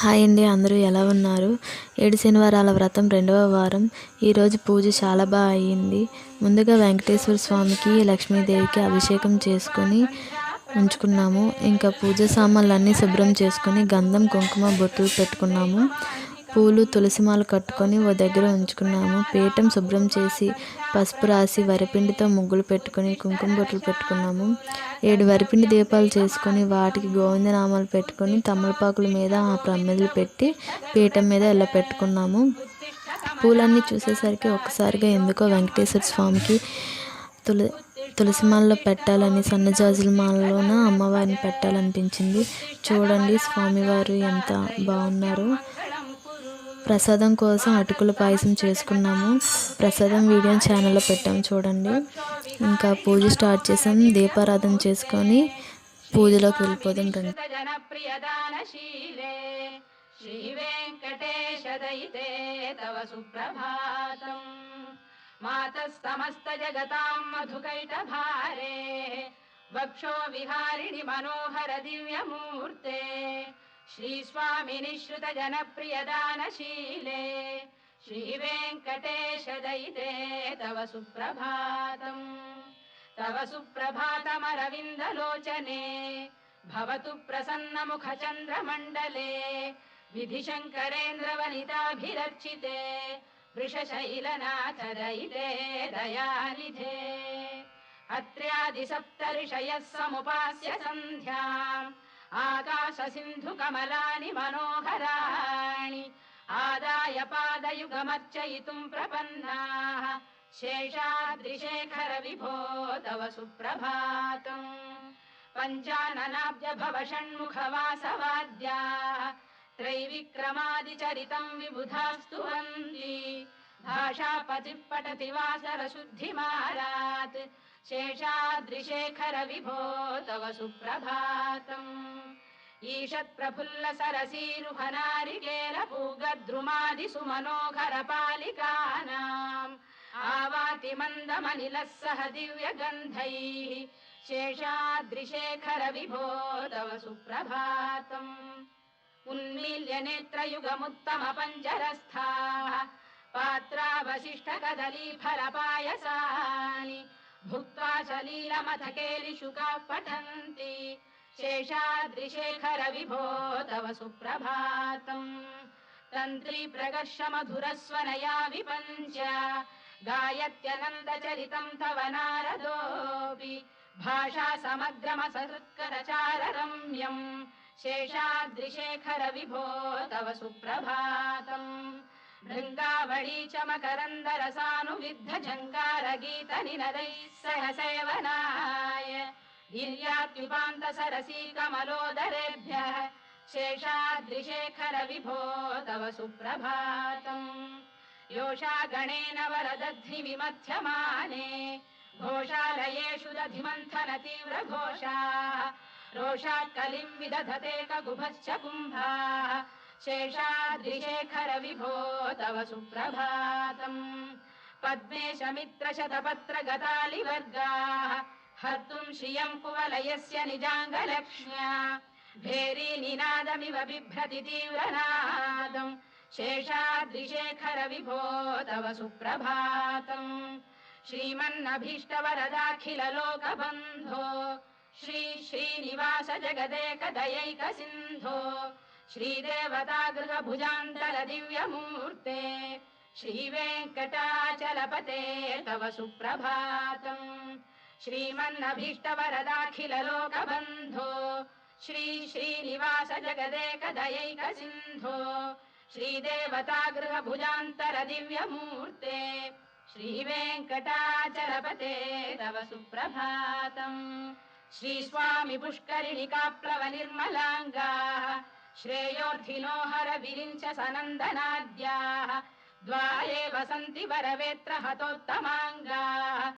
Hi అండి అందరూ ఎలా ఉన్నారు? ఏడు శనివారాల వ్రతం రెండవ వారం. ఈరోజు పూజ చాలా బాగా అయ్యింది ముందుగా వెంకటేశ్వర స్వామికి లక్ష్మీదేవికి అభిషేకం చేసుకొని ఉంచుకున్నాము. ఇంకా పూజ సామాన్లన్నీ శుభ్రం చేసుకొని గంధం కుంకుమ బొట్టులు పెట్టుకున్నాము. పూలు తులసిమాల కట్టుకొని ఓ దగ్గర ఉంచుకున్నాము. పీఠం శుభ్రం చేసి పసుపు రాసి వరిపిండితో ముగ్గులు పెట్టుకొని కుంకుమ బొట్లు పెట్టుకున్నాము. ఏడు వరిపిండి దీపాలు చేసుకొని వాటికి గోవిందనామాలు పెట్టుకొని తమలపాకుల మీద ఆ ప్రమిదలు పెట్టి పీఠం మీద ఇలా పెట్టుకున్నాము. పూలన్నీ చూసేసరికి ఒక్కసారిగా ఎందుకో వెంకటేశ్వర స్వామికి తుల తులసి మాలలో పెట్టాలని సన్నజాజుల మాలలోన అమ్మవారిని పెట్టాలనిపించింది. చూడండి స్వామివారు ఎంత బాగున్నారు. ప్రసాదం కోసం అటుకుల పాయసం చేసుకున్నాము. ప్రసాదం వీడియో ఛానల్లో పెట్టాము చూడండి. ఇంకా పూజ స్టార్ట్ చేసాం. దీపారాధన చేసుకొని పూజలోకి వెళ్ళిపోదాం రండి. శ్రీ వెంకటేశ దయితే తవ సుప్రభాతం. మాతస్తమస్త జగతాం మధుకైట భారే వక్షో విహారిణి మనోహర దివ్యమూర్తే. श्रीस्वामिनिःश्रुतजनप्रियदानशीले श्रीवेङ्कटेशदयिते तव सुप्रभातम्। तव सुप्रभातमरविन्दलोचने भवतु प्रसन्नमुखचन्द्रमण्डले विधिशङ्करेन्द्रवनिताभिरर्चिते वृषशैलनाथदयिते दयानिधे। अत्र्यादिसप्तऋषयः समुपास्य सन्ध्याम् आकाशसिन्धुकमलानि मनोहराणि आदाय पादयुगमर्चयितुम् प्रपन्नाः शेषाद्रिशेखर विभो तव सुप्रभातम्। पञ्चाननाब्जभव षण्मुखवासवाद्याः त्रैविक्रमादिचरितम् विबुधास्तु वन्ति भाषापतिः पठति वासरशुद्धिमारात् शेषाद्रिशेखर विभो तव सुप्रभातम्। ईषत्प्रफुल्ल सरसीरुहनारिकेल पूगद्रुमादिसुमनोहर पालिकानाम् आवाति मन्दमनिलः सह दिव्यगन्धैः शेषाद्रिशेखर विभो तव सुप्रभातम्। उन्मील्य नेत्रयुगमुत्तम पञ्जरस्थाः पात्रावशिष्टकदलीफलपायसानि भुक्त्वा सलीलमथकेलिशुकाः पठन्ति। शेषाद्रिशेखर विभो तव सुप्रभातम्। तन्त्री प्रकर्ष मधुरस्वनया विपञ्च। गायत्यनन्दचरितम् तव नारदोऽपि। भाषा समग्रमसहृत्करचाररम्यम् शेषाद्रिशेखर विभो तव सुप्रभातम् भृङ्गावळी च मकरन्दरसानुविद्धझङ्कारगीतनिनदैः सह सेवनाय गिर्यात्युपान्त सरसी कमलोदरेभ्यः शेषाद्रिशेखर विभो तव सुप्रभातम्। योषा गणेन वरदध्निविमथ्यमाने घोषालयेषु दधिमन्थन तीव्रघोषाः रोषात् कलिम् विदधते कगुभश्च कुम्भाः शेषाद्रिशेखर विभो तव सुप्रभातम्। पद्मेशमित्रशतपत्रगतालिवर्गाः हर्तुम् श्रियम् कुवलयस्य निजाङ्गलक्ष्म्या भेरीनिनादमिव बिभ्रति तीव्रनादम्। शेषाद्रिशेखर विभो तव सुप्रभातम्। श्रीमन्नभीष्टवरदाखिललोकबन्धो श्री श्रीनिवास जगदेकदयैक श्रीदेवतागृहभुजान्तल दिव्यमूर्ते श्रीवेङ्कटाचलपते तव सुप्रभातम् श्रीमन्नभीष्टवरदाखिललोकबन्धो श्री श्रीनिवास जगदेकदयैक सिन्धो श्रीदेवतागृहभुजान्तर दिव्यमूर्ते श्रीवेङ्कटाचलपते तव सुप्रभातम् श्रीस्वामि पुष्करिणिकाप्लवनिर्मलाङ्गाः श्रेयोर्थिनो हर विरिञ्च सनन्दनाद्याः द्वारे वसन्ति वरवेत्र हतोत्तमाङ्गाः